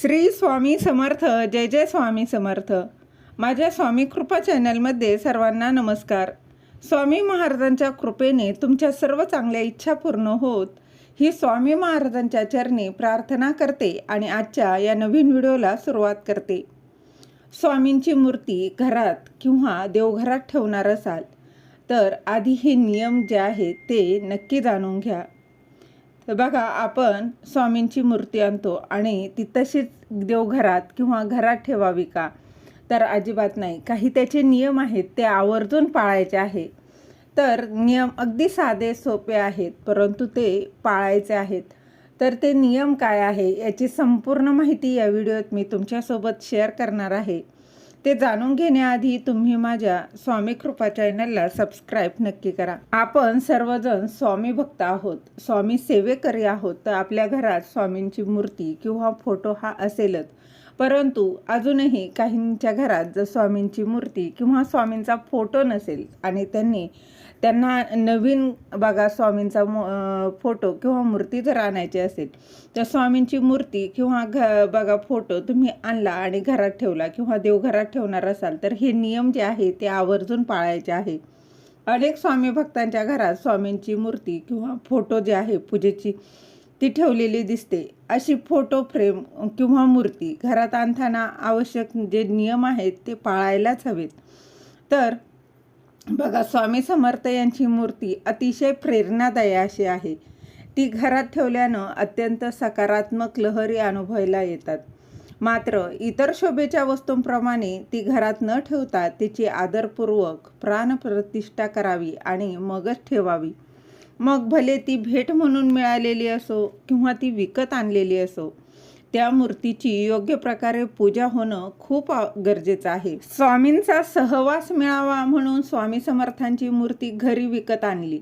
श्री स्वामी समर्थ जय जय स्वामी समर्थ. माझ्या स्वामी कृपा चॅनलमध्ये सर्वांना नमस्कार. स्वामी महाराजांच्या कृपेने तुमच्या सर्व चांगल्या इच्छा पूर्ण होत ही स्वामी महाराजांच्या चरणी प्रार्थना करते आणि आजच्या या नवीन व्हिडिओला सुरुवात करते. स्वामींची मूर्ती घरात किंवा देवघरात ठेवणार असाल तर आधी हे नियम जे आहेत ते नक्की जाणून घ्या. तर बघा आपण स्वामींची मूर्ती आणतो आणि ती तशीच देवघरात किंवा घरात ठेवावी का? तर अजिबात नाही. काही त्याचे नियम आहेत ते आवर्जून पाळायचे आहे. तर नियम अगदी साधे सोपे आहेत परंतु ते पाळायचे आहेत. तर ते नियम काय आहे याची संपूर्ण माहिती या व्हिडिओत मी तुमच्यासोबत शेअर करणार आहे. ते जाणून घेण्याआधी तुम्ही माझ्या स्वामी कृपा चॅनलला सबस्क्राईब नक्की करा. आपण सर्वजण स्वामी भक्त आहोत स्वामी सेवेकरी आहोत तर आपल्या घरात स्वामींची मूर्ती किंवा फोटो हा असेलच. परंतु अजूनही काहींच्या घरात जर स्वामींची मूर्ती किंवा स्वामींचा फोटो नसेल आणि त्यांनी त्यांना नवीन बघा स्वामींचा मो फोटो किंवा मूर्ती जर आणायची असेल तर स्वामींची मूर्ती किंवा घ बघा फोटो तुम्ही आणला आणि घरात ठेवला किंवा देवघरात ठेवणार असाल तर हे नियम जे आहे ते आवर्जून पाळायचे आहे. अनेक स्वामी भक्तांच्या घरात स्वामींची मूर्ती किंवा फोटो जे आहे पूजेची ती ठेवलेली दिसते. अशी फोटो फ्रेम किंवा मूर्ती घरात आणताना आवश्यक जे नियम आहेत ते पाळायलाच हवेत. तर बघा स्वामी समर्थ यांची मूर्ती अतिशय प्रेरणादायी अशी आहे. ती घरात ठेवल्यानं अत्यंत सकारात्मक लहरी अनुभवायला येतात. मात्र इतर शोभेच्या वस्तूंप्रमाणे ती घरात न ठेवता तिची आदरपूर्वक प्राणप्रतिष्ठा करावी आणि मगच ठेवावी. मग भले ती भेट म्हणून मिळालेली असो किंवा ती विकत आणलेली असो त्या मूर्तीची योग्य प्रकारे पूजा होणं खूप गरजेचं आहे. स्वामींचा सहवास मिळावा म्हणून स्वामी समर्थांची मूर्ती घरी विकत आणली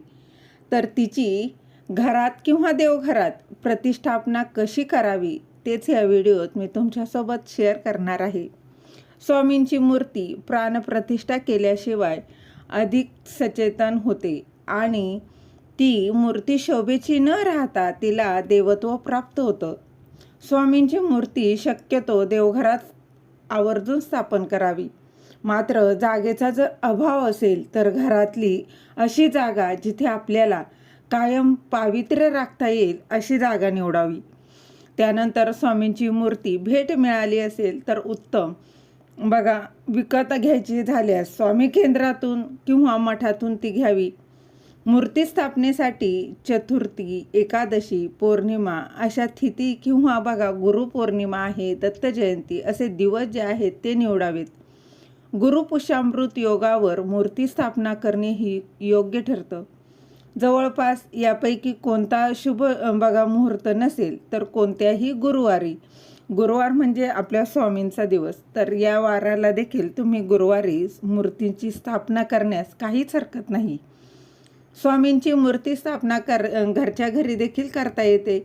तर तिची घरात किंवा देवघरात प्रतिष्ठापना कशी करावी तेच या व्हिडिओत मी तुमच्यासोबत शेअर करणार आहे. स्वामींची मूर्ती प्राणप्रतिष्ठा केल्याशिवाय अधिक सचेतन होते आणि ती मूर्ती शोभेची न राहता तिला देवत्व प्राप्त होतं. स्वामींची मूर्ती शक्यतो देवघरात आवर्जून स्थापन करावी. मात्र जागेचा जर अभाव असेल तर घरातली अशी जागा जिथे आपल्याला कायम पावित्र्य राखता येईल अशी जागा निवडावी. त्यानंतर स्वामींची मूर्ती भेट मिळाली असेल तर उत्तम. बघा विकत घ्यायची झाल्यास स्वामी केंद्रातून किंवा मठातून ती घ्यावी. मूर्ती स्थापनेसाठी चतुर्थी एकादशी पौर्णिमा अशा तिथी किंवा बघा गुरुपौर्णिमा आहे दत्तजयंती असे दिवस जे आहेत ते निवडावेत. गुरुपुष्यामृत योगावर मूर्ती स्थापना करणे ही योग्य ठरतं. जवळपास यापैकी कोणता शुभ बघा मुहूर्त नसेल तर कोणत्याही गुरुवारी. गुरुवार म्हणजे आपल्या स्वामींचा दिवस. तर या वाराला देखील तुम्ही गुरुवारी मूर्तीची स्थापना करण्यास काहीच हरकत नाही. स्वामींची मूर्ती स्थापना कर घरच्या घरी देखील करता येते.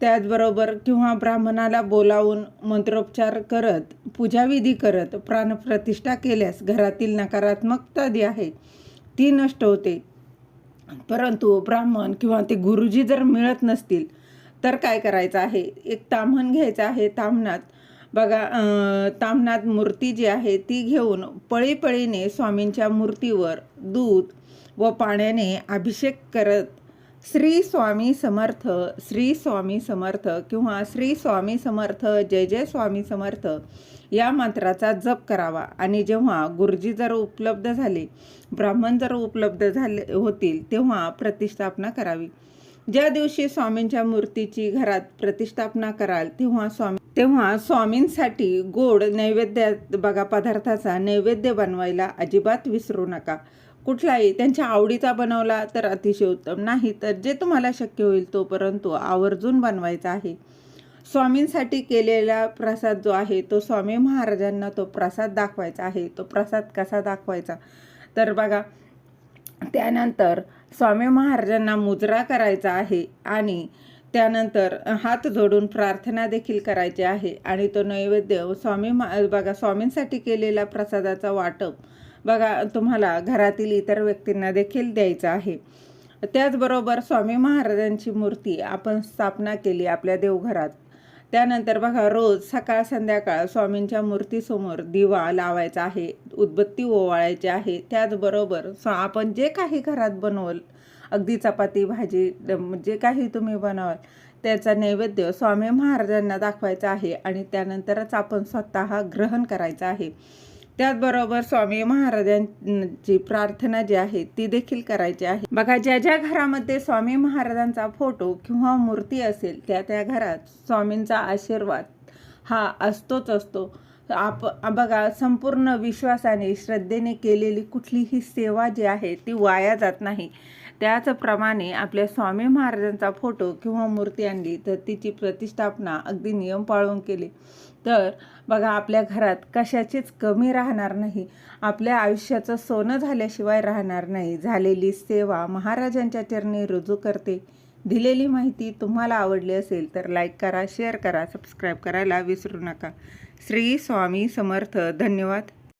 त्याचबरोबर किंवा ब्राह्मणाला बोलावून मंत्रोपचार करत पूजाविधी करत प्राणप्रतिष्ठा केल्यास घरातील नकारात्मकता जी आहे ती नष्ट होते. परंतु ब्राह्मण किंवा ते गुरुजी जर मिळत नसतील तर काय करायचं आहे? एक ताम्हण घ्यायचं आहे ताम्हणात. बघा तामनाथ मूर्ती जी आहे ती घेऊन पळीपळीने स्वामींच्या मूर्तीवर दूध व पाण्याने अभिषेक करत श्री स्वामी समर्थ श्री स्वामी समर्थ किंवा श्री स्वामी समर्थ जय जय स्वामी समर्थ या मंत्राचा जप करावा. आणि जेव्हा गुरुजी जर उपलब्ध झाले ब्राह्मण जर उपलब्ध झाले होतील तेव्हा प्रतिष्ठापना करावी. ज्या दिवशी स्वामींच्या मूर्तीची घरात प्रतिष्ठापना कराल तेव्हा स्वामी तेव्हा स्वामींसाठी गोड नैवेद्य बघा पदार्थाचा नैवेद्य बनवायला अजिबात विसरू नका. कुठलाही त्यांच्या आवडीचा बनवला तर अतिशय उत्तम. नाही तर जे तुम्हाला शक्य होईल तो परंतु आवर्जून बनवायचा आहे. स्वामींसाठी केलेला प्रसाद जो आहे तो स्वामी महाराजांना तो प्रसाद दाखवायचा आहे. तो प्रसाद कसा दाखवायचा? तर बघा त्यानंतर स्वामी महाराजांना मुजरा करायचा आहे आणि त्यानंतर हात जोडून प्रार्थना देखील करायची आहे आणि तो नैवेद्य स्वामी महा बघा स्वामींसाठी केलेला प्रसादाचा वाटप बघा तुम्हाला घरातील इतर व्यक्तींना देखील द्यायचं आहे. त्याचबरोबर स्वामी महाराजांची मूर्ती आपण स्थापना केली आपल्या देवघरात. त्यानंतर बघा रोज सकाळ संध्याकाळ स्वामींच्या मूर्तीसमोर दिवा लावायचा आहे उदबत्ती ओवाळायची आहे. त्याचबरोबर स्वा आपण जे काही घरात बनवल अगदी चपाती भाजी जे काही तुम्ही बनवाल त्याचा नैवेद्य स्वामी महाराजांना दाखवायचा आहे आणि त्यानंतरच आपण स्वतः ग्रहण करायचं आहे. त्याचबरोबर स्वामी महाराजांची प्रार्थना जी आहे ती देखील करायची आहे. बघा ज्या ज्या घरामध्ये स्वामी महाराजांचा फोटो किंवा मूर्ती असेल त्या त्या घरात स्वामींचा आशीर्वाद हा असतोच असतो. आप बघा संपूर्ण विश्वासाने श्रद्धेने केलेली कुठलीही सेवा जी आहे ती वाया जात नाही. त्याचप्रमाणे आपल्या स्वामी महाराजांचा फोटो किंवा मूर्ती आणली तर तिची प्रतिष्ठापना अगदी नियम पाळून केली. तर बघा आपल्या घरात कशाचीच कमी राहणार नाही. आपल्या आयुष्याचं सोनं झाल्याशिवाय राहणार नाही. झालेली सेवा महाराजांच्या चरणी रुजू करते. दिलेली माहिती तुम्हाला आवडली असेल तर लाईक करा शेअर करा सबस्क्राईब करायला विसरू नका. श्री स्वामी समर्थ. धन्यवाद.